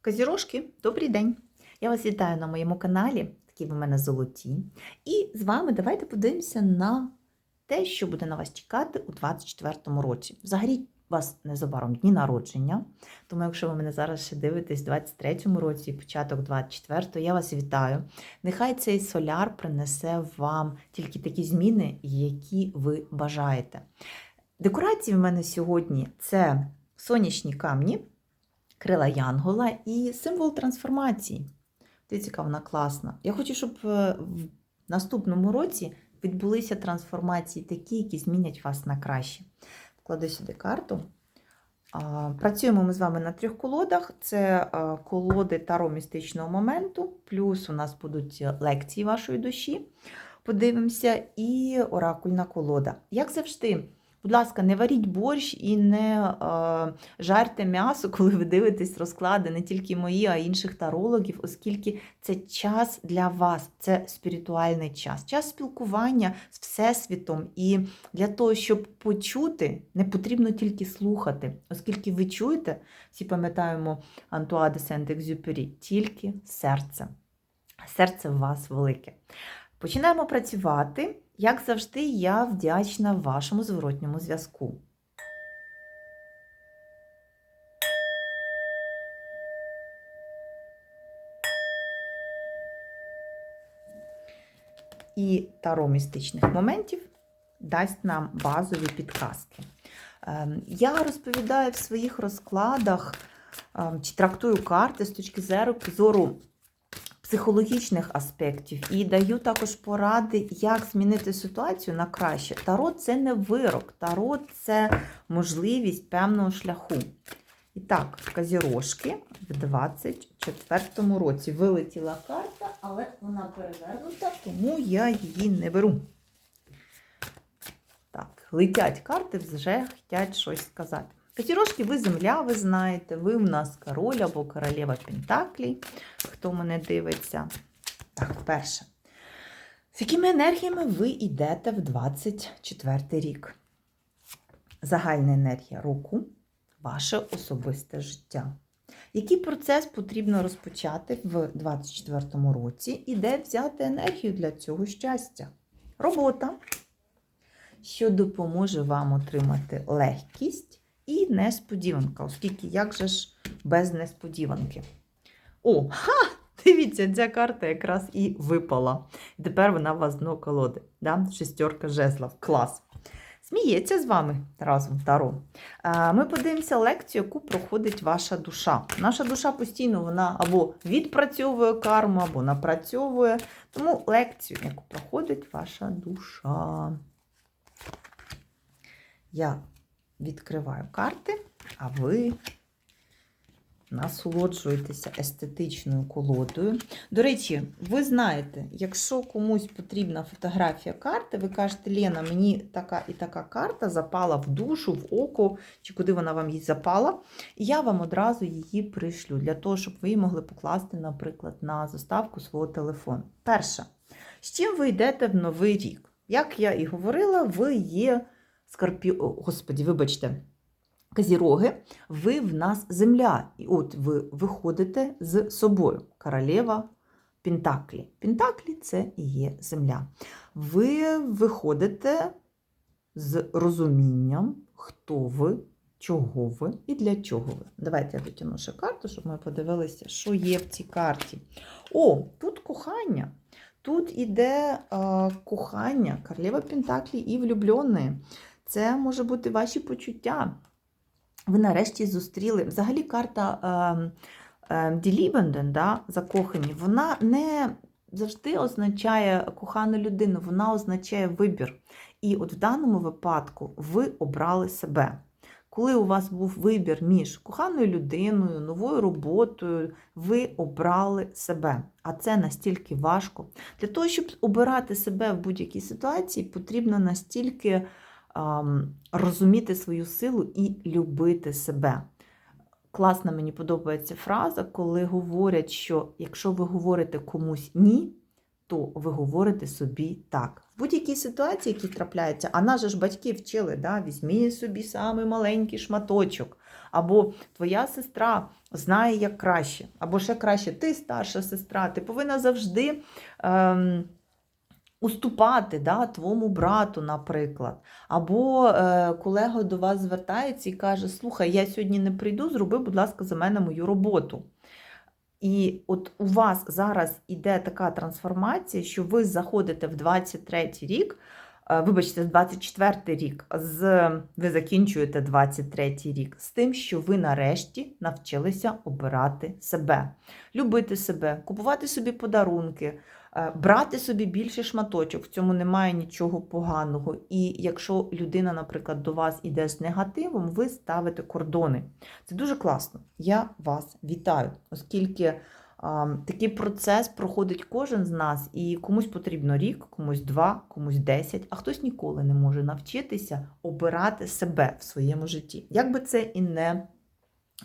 Казірошки, добрий день! Я вас вітаю на моєму каналі, такі ви в мене золоті. І з вами давайте подивимося на те, що буде на вас чекати у 2024 році. Взагалі, у вас незабаром дні народження. Тому, якщо ви мене зараз ще дивитесь у 2023 році і початок 2024, я вас вітаю. Нехай цей соляр принесе вам тільки такі зміни, які ви бажаєте. Декорації в мене сьогодні це сонячні камні крила Янгола і символ трансформації. Дивіться, яка вона класна. Я хочу, щоб е, в наступному році відбулися трансформації такі, які змінять вас на краще. Вкладу сюди карту. Працюємо ми з вами на трьох колодах. Це колоди таро містичного моменту, плюс у нас будуть лекції вашої душі. Подивимося, і оракульна колода. Як завжди, Будь ласка, не варіть борщ і не е, жарте м'ясо, коли ви дивитесь розклади не тільки мої, а й інших тарологів, оскільки це час для вас, це спіритуальний час, час спілкування з Всесвітом. І для того, щоб почути, не потрібно тільки слухати, оскільки ви чуєте, всі пам'ятаємо Антуа де Сент-Екзюпері, тільки серце. Серце в вас велике. Починаємо працювати. Як завжди, я вдячна вашому зворотньому зв'язку. І таро містичних моментів дасть нам базові підказки. Ем, Я розповідаю в своїх розкладах ем, чи трактую карти з точки зору психологічних аспектів і даю також поради, як змінити ситуацію на краще. Таро це не вирок, таро це можливість певного шляху. І так, казірожки в 24-му році вилетіла карта, але вона перевернута, тому я її не беру. Так, летять карти, вже хочуть щось сказати. П'ятірожки, ви земля, ви знаєте, ви в нас король або королева Пентаклі, хто мене дивиться. Так, перше. З якими енергіями ви йдете в 24 рік? Загальна енергія року, ваше особисте життя. Який процес потрібно розпочати в 24 році і де взяти енергію для цього щастя? Робота, що допоможе вам отримати легкість і несподіванка, оскільки як же ж без несподіванки? О, ха! Дивіться, ця карта якраз і випала. І тепер вона у вас дно колоди. Да? Шестерка жезлов. Клас. Сміється з вами разом Таро. Ми подивимося лекцію, яку проходить ваша душа. Наша душа постійно вона або відпрацьовує карму, або напрацьовує. Тому лекцію, яку проходить ваша душа. Я відкриваю карти, а ви насолоджуєтеся естетичною колодою. До речі, ви знаєте, якщо комусь потрібна фотографія карти, ви кажете, Лена, мені така і така карта запала в душу, в око, чи куди вона вам їй запала, і я вам одразу її пришлю, для того, щоб ви її могли покласти, наприклад, на заставку свого телефону. Перше, з чим ви йдете в новий рік? Як я і говорила, ви є скорпі... Господі, вибачте, Казіроги, ви в нас земля. І от ви виходите з собою. Королева Пентаклі. Пентаклі це і є земля. Ви виходите з розумінням, хто ви, чого ви і для чого ви. Давайте я дотягну ще карту, щоб ми подивилися, що є в цій карті. О, тут кохання. Тут іде е, кохання, королева Пентаклі і влюблені. Це може бути ваші почуття. Ви нарешті зустріли. Взагалі, карта е, е, Ділібенден, да, закохані, вона не завжди означає кохану людину, вона означає вибір. І от в даному випадку ви обрали себе. Коли у вас був вибір між коханою людиною, новою роботою, ви обрали себе. А це настільки важко. Для того, щоб обирати себе в будь-якій ситуації, потрібно настільки розуміти свою силу і любити себе. Класна мені подобається фраза, коли говорять, що якщо ви говорите комусь ні, то ви говорите собі так. В будь-якій ситуації, які трапляються, а нас же ж батьки вчили, да? візьмі собі самий маленький шматочок. Або твоя сестра знає, як краще, або ще краще, ти старша сестра, ти повинна завжди. Ем, Уступати да, твоєму брату, наприклад. Або е, колега до вас звертається і каже: Слухай, я сьогодні не прийду, зроби, будь ласка, за мене мою роботу. І от у вас зараз іде така трансформація, що ви заходите в 23 рік, е, вибачте, в 24 рік, з, ви закінчуєте 23 рік з тим, що ви нарешті навчилися обирати себе, любити себе, купувати собі подарунки. Е, Брати собі більше шматочок, в цьому немає нічого поганого. І якщо людина, наприклад, до вас іде з негативом, ви ставите кордони. Це дуже класно. Я вас вітаю, оскільки такий процес проходить кожен з нас, і комусь потрібно рік, комусь два, комусь десять, а хтось ніколи не може навчитися обирати себе в своєму житті. Як би це і не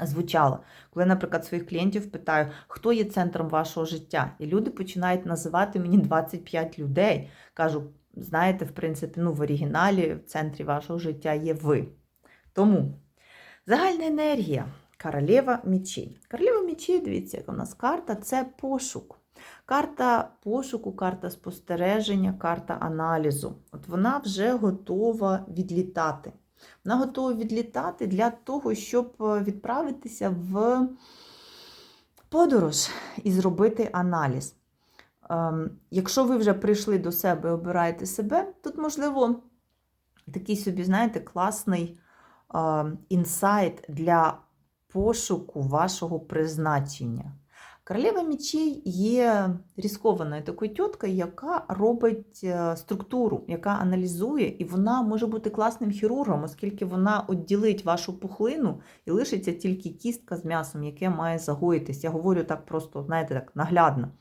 звучало. Коли, наприклад, своїх клієнтів питаю, хто є центром вашого життя, і люди починають називати мені 25 людей. Кажу, знаєте, в принципі, ну, в оригіналі в центрі вашого життя є ви. Тому загальна енергія. Королева мечей. Королева мечей, дивіться, яка у нас карта це пошук. Карта пошуку, карта спостереження, карта аналізу. От вона вже готова відлітати. Вона готова відлітати для того, щоб відправитися в подорож і зробити аналіз. Ем, Якщо ви вже прийшли до себе і обираєте себе, тут, можливо, такий собі, знаєте, класний ем, інсайт для пошуку вашого призначення. Королева мечей є різкованою такою тіткою, яка робить е, структуру, яка аналізує, і вона може бути класним хірургом, оскільки вона відділить вашу пухлину і лишиться тільки кістка з м'ясом, яке має загоїтись. Я говорю так просто, знаєте, так наглядно.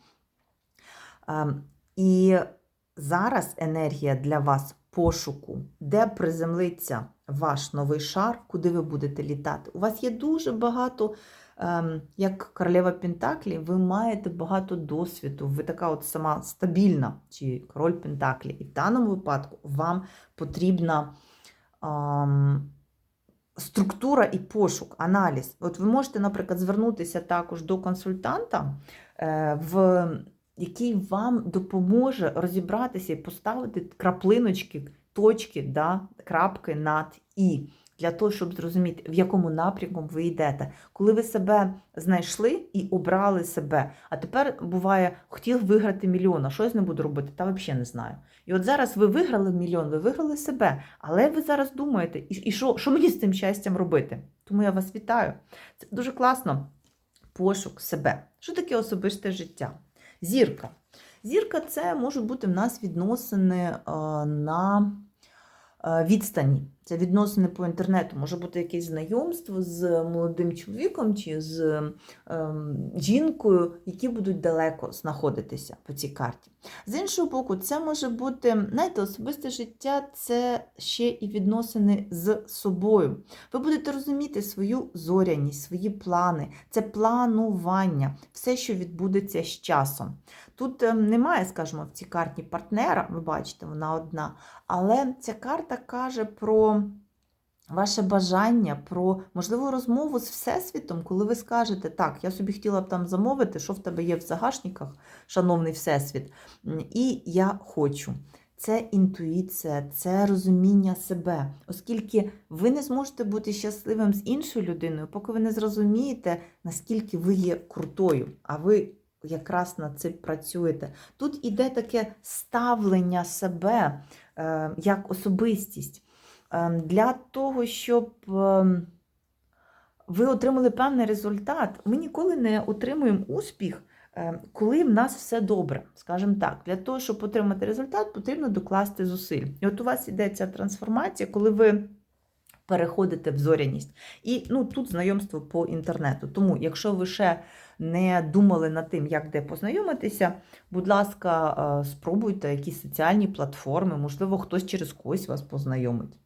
Ем, І зараз енергія для вас пошуку, де приземлиться ваш новий шар, куди ви будете літати. У вас є дуже багато, як королева Пентаклі, ви маєте багато досвіду, ви така от сама стабільна, чи король Пентаклі. І в даному випадку вам потрібна. Ем, Структура і пошук, аналіз. От ви можете, наприклад, звернутися також до консультанта, е, в який вам допоможе розібратися і поставити краплиночки, точки, да, крапки над і. Для того, щоб зрозуміти, в якому напрямку ви йдете. Коли ви себе знайшли і обрали себе. А тепер буває, хотів виграти мільйон, а щось не буду робити, та взагалі не знаю. І от зараз ви виграли мільйон, ви виграли себе, але ви зараз думаєте, і, що, що мені з цим щастям робити? Тому я вас вітаю. Це дуже класно. Пошук себе. Що таке особисте життя? Зірка. Зірка це можуть бути в нас відносини на відстані. Це відносини по інтернету. Може бути якесь знайомство з молодим чоловіком чи з ем, жінкою, які будуть далеко знаходитися по цій карті. З іншого боку, це може бути, знаєте, особисте життя це ще і відносини з собою. Ви будете розуміти свою зоряність, свої плани, це планування, все, що відбудеться з часом. Тут ем, немає, скажімо, в цій карті партнера, ви бачите, вона одна, але ця карта каже про ваше бажання, про можливу розмову з Всесвітом, коли ви скажете, так, я собі хотіла б там замовити, що в тебе є в загашниках, шановний Всесвіт, і я хочу. Це інтуїція, це розуміння себе, оскільки ви не зможете бути щасливим з іншою людиною, поки ви не зрозумієте, наскільки ви є крутою, а ви якраз над цим працюєте. Тут іде таке ставлення себе е, як особистість. Ем, для того, щоб ем, ви отримали певний результат, ми ніколи не отримуємо успіх, ем, коли в нас все добре. Скажімо так, для того, щоб отримати результат, потрібно докласти зусиль. І от у вас іде ця трансформація, коли ви. Переходите в зоряність. І ну, тут знайомство по інтернету. Тому, якщо ви ще не думали над тим, як де познайомитися, будь ласка, е, спробуйте якісь соціальні платформи, можливо, хтось через когось вас познайомить.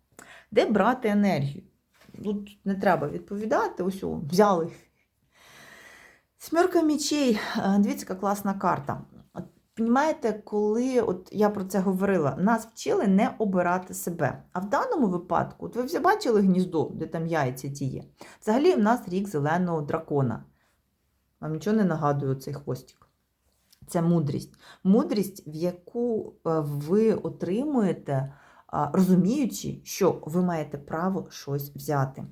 Де брати енергію? Тут не треба відповідати, ось о, взяли. Смірка мічей, дивіться, яка класна карта. Понімаєте, коли от я про це говорила, нас вчили не обирати себе. А в даному випадку, от ви вже бачили гніздо, де там яйця ті є. Взагалі, в нас рік зеленого дракона. Вам нічого не нагадує цей хвостик. Це мудрість. Мудрість, в яку е, ви отримуєте, розуміючи, що ви маєте право щось взяти.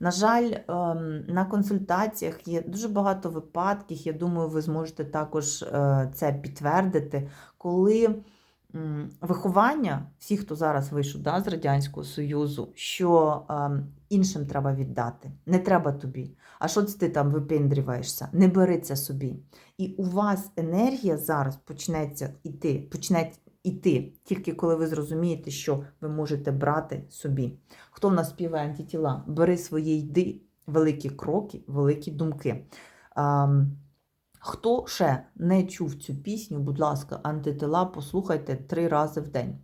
На жаль, ем, на консультаціях є дуже багато випадків, я думаю, ви зможете також е, це підтвердити, коли виховання, всі, хто зараз вийшов да, з Радянського Союзу, що ем, іншим треба віддати, не треба тобі. А що це ти там випендрюєшся? Не бери це собі. І у вас енергія зараз почнеться іти, почне іти, тільки коли ви зрозумієте, що ви можете брати собі. Хто в нас співає антитіла? Бери свої йди, великі кроки, великі думки. Ам, Хто ще не чув цю пісню, будь ласка, антитила, послухайте три рази в день.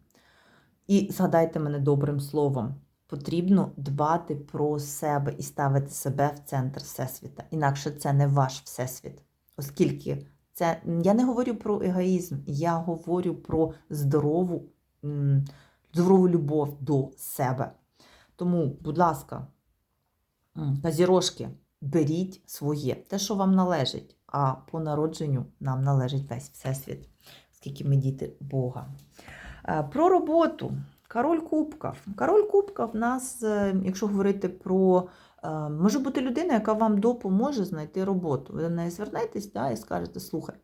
І згадайте мене добрим словом. Потрібно дбати про себе і ставити себе в центр Всесвіта. Інакше це не ваш Всесвіт. Оскільки це я не говорю про егоїзм, я говорю про здорову, здорову любов до себе. Тому, будь ласка, м, казірожки, беріть своє, те, що вам належить, а по народженню нам належить весь Всесвіт, оскільки ми діти Бога. Е, Про роботу. Король Кубків. Король Кубка в нас, е, якщо говорити про може бути людина, яка вам допоможе знайти роботу. Ви до неї звернетесь да, і скажете, слухай.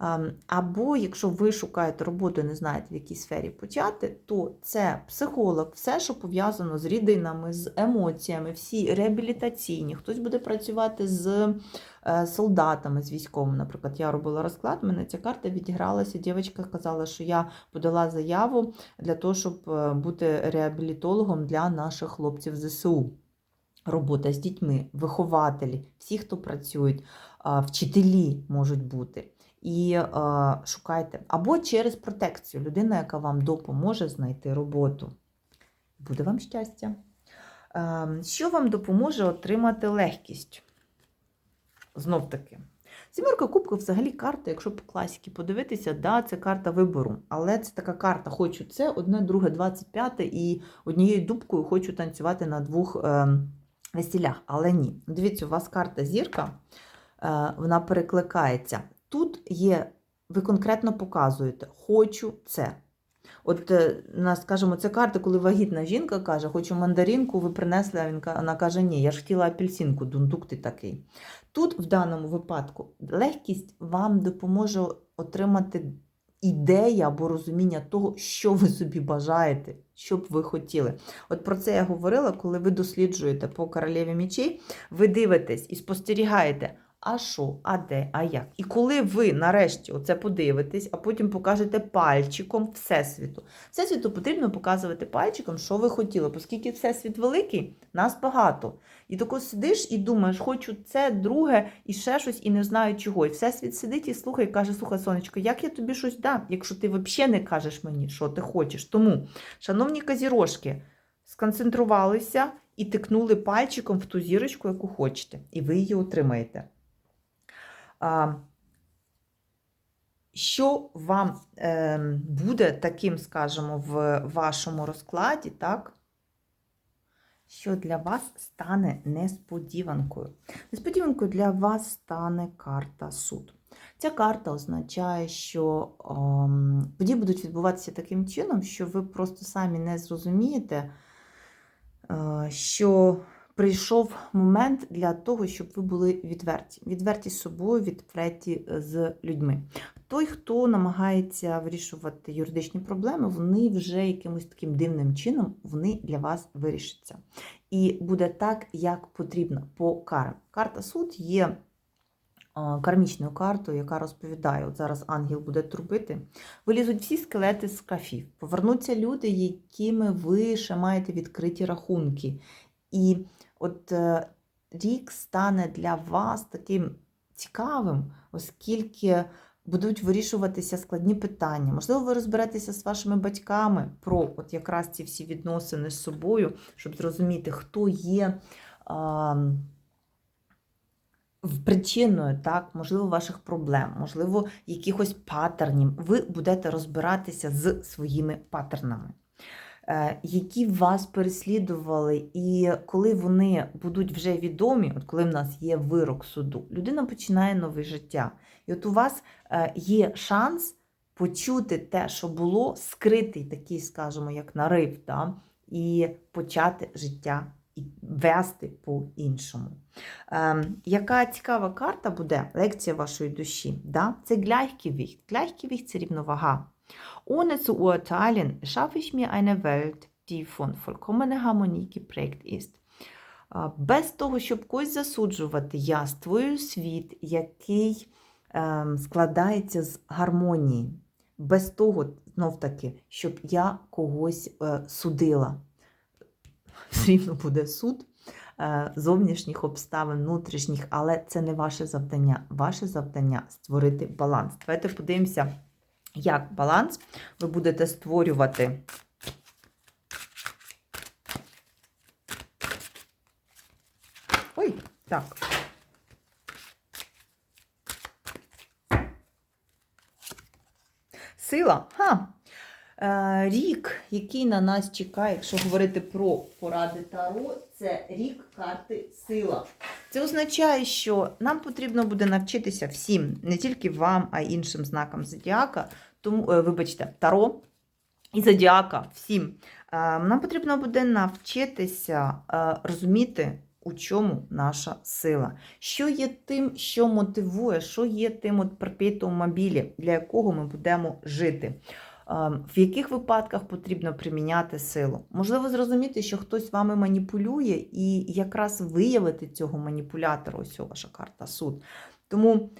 Ем, Або якщо ви шукаєте роботу і не знаєте, в якій сфері почати, то це психолог, все, що пов'язано з рідинами, з емоціями, всі реабілітаційні. Хтось буде працювати з е, солдатами, з військовими. Наприклад, я робила розклад, мене ця карта відігралася. Дівчинка казала, що я подала заяву для того, щоб е, бути реабілітологом для наших хлопців ЗСУ. Робота з дітьми, вихователі, всі, хто працюють, вчителі можуть бути. І е, шукайте. Або через протекцію людина, яка вам допоможе знайти роботу. Буде вам щастя. Е, що вам допоможе отримати легкість? Знов таки. Сімерка кубків взагалі карта, якщо по класіки подивитися, да, це карта вибору. Але це така карта: хочу це, одне, друге, 25 і однією дубкою хочу танцювати на двох е, весілях. Але ні. Дивіться, у вас карта зірка, е, вона перекликається. Тут є, ви конкретно показуєте, хочу це. От, е, на, скажімо, це карта, коли вагітна жінка каже, хочу мандаринку, ви принесли, а він, вона каже, ні, я ж хотіла апельсинку, дундук ти такий. Тут, в даному випадку, легкість вам допоможе отримати ідея або розуміння того, що ви собі бажаєте, що б ви хотіли. От про це я говорила, коли ви досліджуєте по королеві мічей, ви дивитесь і спостерігаєте, а що, а де, а як. І коли ви нарешті оце подивитесь, а потім покажете пальчиком Всесвіту. Всесвіту потрібно показувати пальчиком, що ви хотіли, оскільки Всесвіт великий, нас багато. І тако сидиш і думаєш, хочу це, друге, і ще щось, і не знаю чого. І Всесвіт сидить і слухає, і каже, слухай, сонечко, як я тобі щось дам, якщо ти взагалі не кажеш мені, що ти хочеш. Тому, шановні казірожки, сконцентрувалися і тикнули пальчиком в ту зірочку, яку хочете, і ви її отримаєте. Що вам е, буде таким, скажімо, в вашому розкладі, так? Що для вас стане несподіванкою? Несподіванкою для вас стане карта суд. Ця карта означає, що ем, події будуть відбуватися таким чином, що ви просто самі не зрозумієте, е, що прийшов момент для того, щоб ви були відверті. Відверті з собою, відверті з людьми. Той, хто намагається вирішувати юридичні проблеми, вони вже якимось таким дивним чином вони для вас вирішаться. І буде так, як потрібно по карам. Карта суд є кармічною картою, яка розповідає: от зараз ангел буде трубити, вилізуть всі скелети з кафів, повернуться люди, якими ви ще маєте відкриті рахунки. І от е, рік стане для вас таким цікавим, оскільки будуть вирішуватися складні питання. Можливо, ви розберетеся з вашими батьками про от якраз ці всі відносини з собою, щоб зрозуміти, хто є. Причиною, так, можливо, ваших проблем, можливо, якихось паттернів. Ви будете розбиратися з своїми паттернами, які вас переслідували, і коли вони будуть вже відомі, от коли в нас є вирок суду, людина починає нове життя. І от у вас е, є шанс почути те, що було, скритий такий, скажімо, як нарив, да? і почати життя і вести по-іншому. Ем, яка цікава карта буде, лекція вашої душі? Да? Це Gleichgewicht. Gleichgewicht – це рівновага. Ohne zu urteilen, schaffe ich mir eine Welt, die von vollkommener Harmonie geprägt ist. Без того, щоб когось засуджувати, я створюю світ, який ем, складається з гармонії. Без того, знов таки, щоб я когось е, судила. Все рівно буде суд е, зовнішніх обставин, внутрішніх, але це не ваше завдання. Ваше завдання створити баланс. Давайте подивимося, як баланс ви будете створювати. Ой, так. Сила. Ха. Е, Рік, який на нас чекає, якщо говорити про поради Таро, це рік карти сила. Це означає, що нам потрібно буде навчитися всім, не тільки вам, а й іншим знакам зодіака, тому, е, вибачте, Таро і зодіака всім. Е, Нам потрібно буде навчитися е, розуміти, у чому наша сила. Що є тим, що мотивує, що є тим от мобілі, для якого ми будемо жити. Ем, В яких випадках потрібно приміняти силу? Можливо, зрозуміти, що хтось вами маніпулює, і якраз виявити цього маніпулятора, ось ваша карта суд. Тому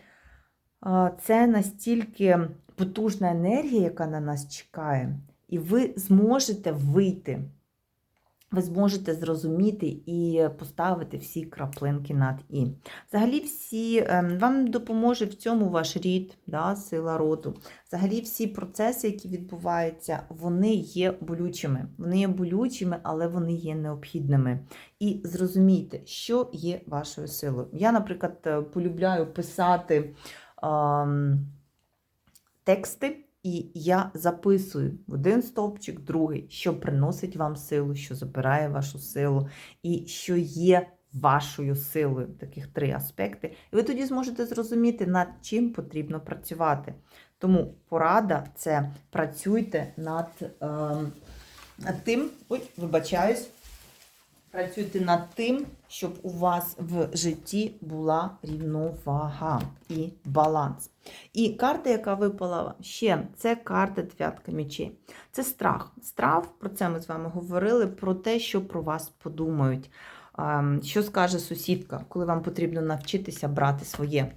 е, це настільки потужна енергія, яка на нас чекає, і ви зможете вийти. Ви зможете зрозуміти і поставити всі краплинки над і. Взагалі, всі ем, вам допоможе в цьому ваш рід, да, сила роду. Взагалі, всі процеси, які відбуваються, вони є болючими. Вони є болючими, але вони є необхідними. І зрозумійте, що є вашою силою. Я, наприклад, е, полюбляю писати ем, тексти. І я записую в один стовпчик, другий, що приносить вам силу, що забирає вашу силу, і що є вашою силою. Таких три аспекти. І ви тоді зможете зрозуміти, над чим потрібно працювати. Тому порада це працюйте над, е, над тим, ой, вибачаюсь, працюйте над тим, щоб у вас в житті була рівновага і баланс. І карта, яка випала ще, це карта дев'ятка мечей. Це страх. Страх, про це ми з вами говорили, про те, що про вас подумають. Ем, Що скаже сусідка, коли вам потрібно навчитися брати своє.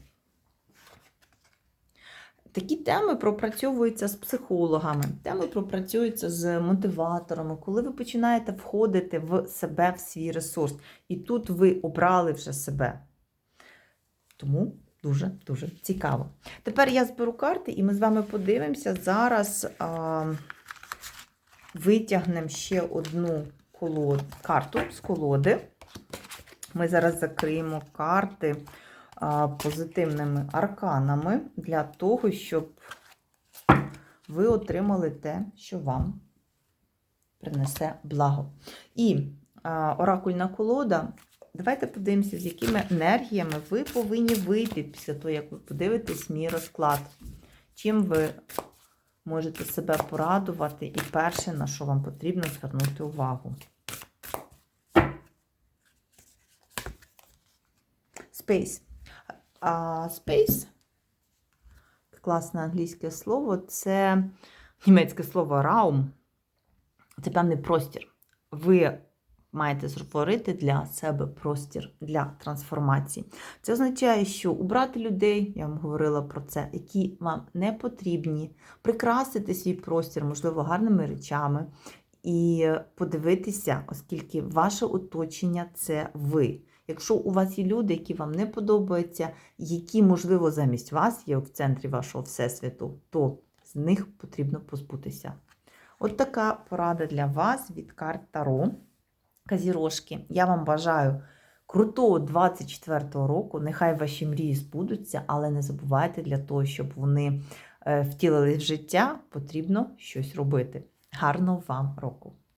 Такі теми пропрацьовуються з психологами, теми пропрацюються з мотиваторами, коли ви починаєте входити в себе, в свій ресурс. І тут ви обрали вже себе. Тому дуже-дуже цікаво. Тепер я зберу карти, і ми з вами подивимося. Зараз а, витягнемо ще одну колод, карту з колоди. Ми зараз закриємо карти позитивними арканами для того, щоб ви отримали те, що вам принесе благо. І оракульна колода. Давайте подивимося, з якими енергіями ви повинні вийти після того, як ви подивитесь мій розклад. Чим ви можете себе порадувати, і перше, на що вам потрібно звернути увагу. Space. Space, класне англійське слово, це німецьке слово Raum. Це певний простір. Ви маєте створити для себе простір для трансформації. Це означає, що убрати людей, я вам говорила про це, які вам не потрібні, прикрасити свій простір, можливо, гарними речами, і подивитися, оскільки ваше оточення це ви. Якщо у вас є люди, які вам не подобаються, які, можливо, замість вас є в центрі вашого всесвіту, то з них потрібно позбутися. От така порада для вас від карт Таро. Казірошки. Я вам бажаю крутого 24-го року. Нехай ваші мрії збудуться, але не забувайте, для того, щоб вони е, втілились в життя, потрібно щось робити. Гарного вам року!